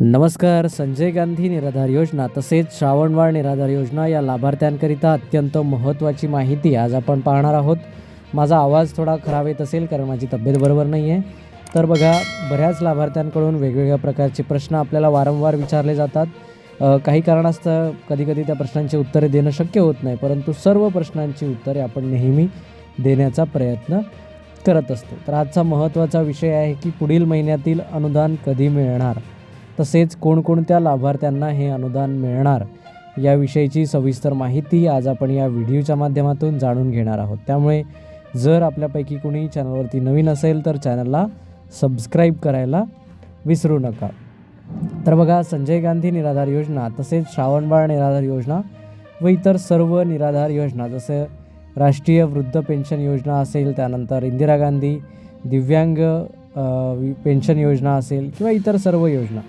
नमस्कार संजय गांधी निराधार योजना तसेच श्रावणवाळ निराधार योजना या लाभार्थ्यांकरिता अत्यंत महत्त्वाची माहिती आज आपण पाहणार आहोत. माझा आवाज थोडा खराब येत असेल कारण माझी तब्येत बरोबर नाही आहे तर बघा बऱ्याच लाभार्थ्यांकडून वेगवेगळ्या प्रकारचे प्रश्न आपल्याला वारंवार विचारले जातात. काही कारणास्तव कधीकधी त्या प्रश्नांची उत्तरे देणं शक्य होत नाही परंतु सर्व प्रश्नांची उत्तरे आपण नेहमी देण्याचा प्रयत्न करत असतो. तर आजचा महत्त्वाचा विषय आहे की पुढील महिन्यातील अनुदान कधी मिळणार? तसेच कोणकोणत्या लाभार्थ्यांना हे अनुदान मिळणार याविषयीची सविस्तर माहिती आज आपण या व्हिडिओच्या माध्यमातून जाणून घेणार आहोत. त्यामुळे जर आपल्यापैकी कोणी चॅनलवरती नवीन असेल तर चॅनलला सबस्क्राईब करायला विसरू नका. तर बघा संजय गांधी निराधार योजना तसेच श्रावणबाळ निराधार योजना व इतर सर्व निराधार योजना जसं राष्ट्रीय वृद्ध पेन्शन योजना असेल त्यानंतर इंदिरा गांधी दिव्यांग पेन्शन योजना असेल किंवा इतर सर्व योजना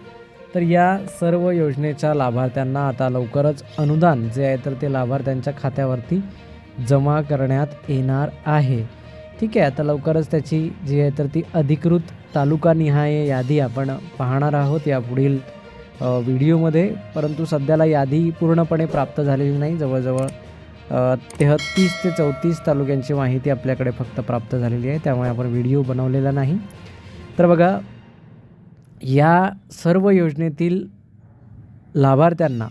तर या सर्व योजनेच्या लाभार्थ्यांना आता लवकरच अनुदान जे आहे तर ते लाभार्थ्यांच्या खात्यावरती जमा करण्यात येणार आहे. ठीक आहे आता लवकरच त्याची जी आहे तर ती अधिकृत तालुकानिहाय यादी आपण पाहणार आहोत या पुढील व्हिडिओमध्ये. परंतु सध्याला यादी पूर्णपणे प्राप्त झालेली नाही. जवळजवळ तेहत्तीस ते चौतीस तालुक्यांची माहिती आपल्याकडे फक्त प्राप्त झालेली आहे. त्यामुळे आपण व्हिडिओ बनवलेला नाही. तर बघा या सर्व योजनेतील लाभार्थ्यांना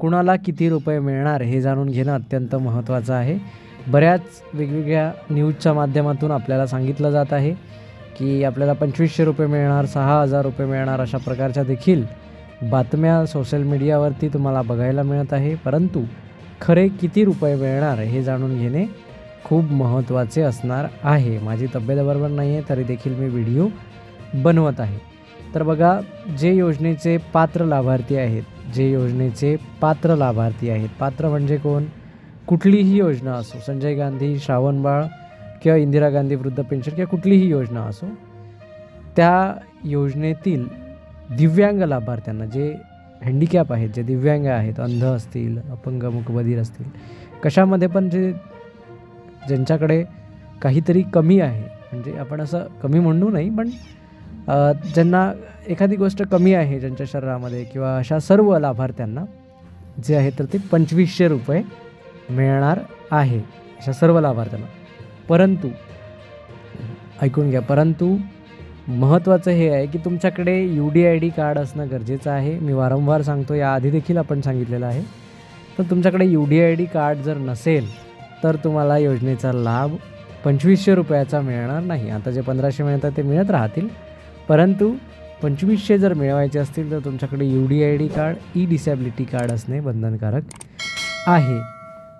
कुणाला किती रुपये मिळणार हे जाणून घेणं अत्यंत महत्त्वाचं आहे. बऱ्याच वेगवेगळ्या न्यूजच्या माध्यमातून आपल्याला सांगितलं जात आहे की आपल्याला पंचवीसशे रुपये मिळणार सहा हजार रुपये मिळणार अशा प्रकारच्या देखील बातम्या सोशल मीडियावरती तुम्हाला बघायला मिळत आहे. परंतु खरे किती रुपये मिळणार हे जाणून घेणे खूप महत्त्वाचे असणार आहे. माझी तब्येत बरोबर नाही आहे तरी देखील मी व्हिडिओ बनवत आहे. तर बघा जे योजनेचे पात्र लाभार्थी आहेत जे योजनेचे पात्र लाभार्थी आहेत पात्र म्हणजे कोण? कुठलीही योजना असो संजय गांधी श्रावणबाळ किंवा इंदिरा गांधी वृद्ध पेन्शन किंवा कुठलीही योजना असो त्या योजनेतील दिव्यांग लाभार्थ्यांना जे हँडिकॅप आहेत जे दिव्यांग आहेत अंध असतील अपंग मुकबधीर असतील कशामध्ये पण जे ज्यांच्याकडे काहीतरी कमी आहे म्हणजे आपण असं कमी म्हणू नाही पण ज्यांना एखादी गोष्ट कमी आहे ज्यांच्या शरीरामध्ये किंवा अशा सर्व लाभार्थ्यांना जे आहे तर ते पंचवीसशे रुपये मिळणार आहे अशा सर्व लाभार्थ्यांना. परंतु ऐकून घ्या परंतु महत्त्वाचं हे आहे की तुमच्याकडे U D I D card असणं गरजेचं आहे. मी वारंवार सांगतो याआधी देखील आपण सांगितलेलं आहे. तर तुमच्याकडे U D I D card जर नसेल तर तुम्हाला योजनेचा लाभ पंचवीसशे रुपयाचा मिळणार नाही. आता जे पंधराशे मिळतात ते मिळत राहतील. परंतु पंचवीसशे जर मिळवायचे असतील तर तुमच्याकडे U D I D card e disability card असणे बंधनकारक आहे.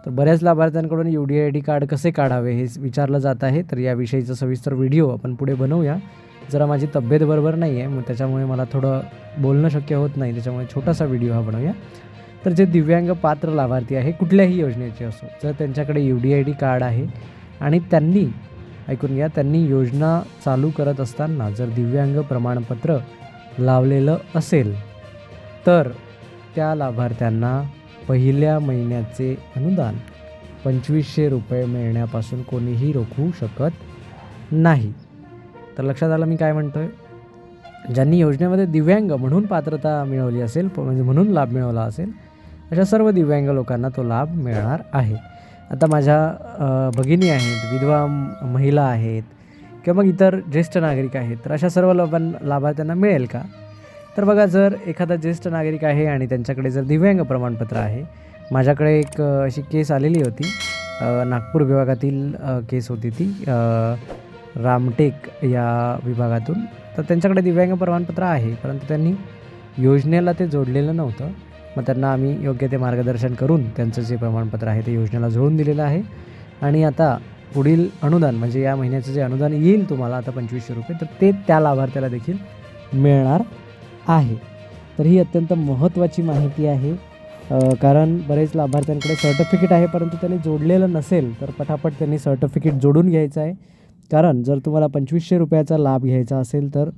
तर बऱ्याच लाभार्थ्यांकडून U D I D card कसे काढावे हे विचारलं जात आहे. तर याविषयीचा सविस्तर व्हिडिओ आपण पुढे बनवूया. जरा माझी तब्येत बरोबर नाही आहे मग त्याच्यामुळे मला थोडं बोलणं शक्य होत नाही त्याच्यामुळे छोटासा व्हिडिओ हा बनवूया. तर जे दिव्यांग पात्र लाभार्थी आहे कुठल्याही योजनेचे असो जर त्यांच्याकडे U D I D card आहे आणि त्यांनी ऐकून घ्या. त्यांनी योजना चालू करत असताना जर दिव्यांग प्रमाणपत्र लावलेलं असेल तर त्या लाभार्थ्यांना पहिल्या महिन्याचे अनुदान पंचवीसशे रुपये मिळण्यापासून कोणीही रोखू शकत नाही. तर लक्षात आलं मी काय म्हणतो आहे ज्यांनी योजनेमध्ये दिव्यांग म्हणून पात्रता मिळवली असेल प- म्हणजे म्हणून लाभ मिळवला असेल अशा सर्व दिव्यांग लोकांना तो लाभ मिळणार आहे. आता माझ्या भगिनी आहेत विधवा महिला आहेत किंवा मग इतर ज्येष्ठ नागरिक आहेत तर अशा सर्व लोकां लाभार्थ्यांना मिळेल का? तर बघा जर एखादा ज्येष्ठ नागरिक आहे आणि त्यांच्याकडे जर दिव्यांग प्रमाणपत्र आहे माझ्याकडे एक अशी केस आलेली होती. नागपूर विभागातील केस होती ती रामटेक या विभागातून. तर त्यांच्याकडे दिव्यांग प्रमाणपत्र आहे परंतु त्यांनी योजनेला ते जोडलेलं नव्हतं. मग त्यांना आम्ही योग्य ते मार्गदर्शन करून त्यांचं जे प्रमाणपत्र आहे ते योजनेला जोडून दिलेलं आहे. आणि आता पुढील अनुदान म्हणजे या महिन्याचं जे अनुदान येईल तुम्हाला आता पंचवीसशे रुपये तर ते त्या लाभार्थ्याला देखील मिळणार आहे. तर ही अत्यंत महत्त्वाची माहिती आहे. कारण बरेच लाभार्थ्यांकडे सर्टिफिकेट आहे परंतु त्यांनी जोडलेलं नसेल तर पटापट त्यांनी सर्टिफिकेट जोडून घ्यायचं आहे. कारण जर तुम्हाला पंचवीसशे रुपयाचा लाभ घ्यायचा असेल तर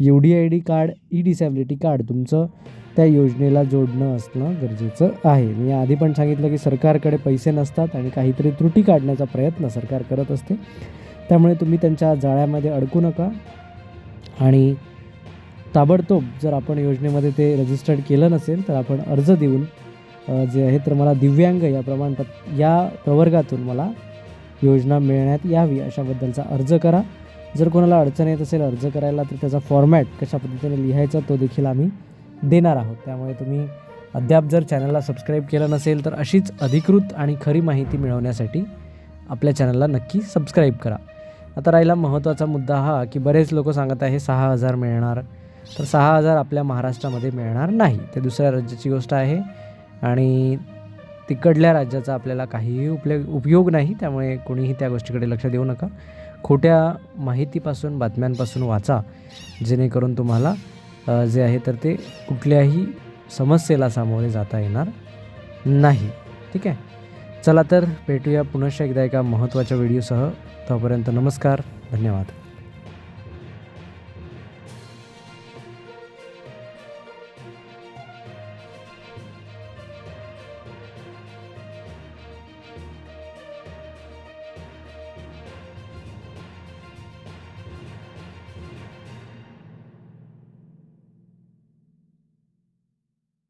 U D I D card e disability card तुमचं त्या योजनेला जोडणं असणं गरजेचं आहे. मी आधी पण सांगितलं की सरकारकडे पैसे नसतात आणि काहीतरी त्रुटी काढण्याचा प्रयत्न सरकार करत असते. त्यामुळे तुम्ही त्यांच्या जाळ्यामध्ये अडकू नका. आणि ताबडतोब जर आपण योजनेमध्ये ते रजिस्टर्ड केलं नसेल तर आपण अर्ज देऊन जे आहे तर मला दिव्यांग या प्रमाणपत्र या प्रवर्गातून मला योजना मिळण्यात यावी अशाबद्दलचा अर्ज करा. जर कोणाला अडचण येत असेल अर्ज करायला तर त्याचा फॉर्मॅट कशा पद्धतीने लिहायचा तो देखील आम्ही देणार आहोत. त्यामुळे तुम्ही अद्याप जर चॅनलला सबस्क्राईब केलं नसेल तर अशीच अधिकृत आणि खरी माहिती मिळवण्यासाठी आपल्या चॅनलला नक्की सबस्क्राईब करा. आता राहिला महत्त्वाचा मुद्दा हा की बरेच लोक सांगत आहे सहा हजार मिळणार. तर सहा हजार आपल्या महाराष्ट्रामध्ये मिळणार नाही. ते दुसऱ्या राज्याची गोष्ट आहे आणि तिकडल्या राज्याचा आपल्याला काहीही उपले उपयोग नाही. त्यामुळे कोणीही त्या गोष्टीकडे लक्ष देऊ नका. खोट्या माहितीपासून बातम्यांपासून वाचा जेणेकरून तुम्हाला जे आहे तर ते कुठल्याही समस्येला सामोरे जाता येणार नाही. ठीक आहे? चला तर भेटूया पुनश्च एकदा एका महत्त्वाच्या व्हिडिओसह. तोपर्यंत नमस्कार धन्यवाद.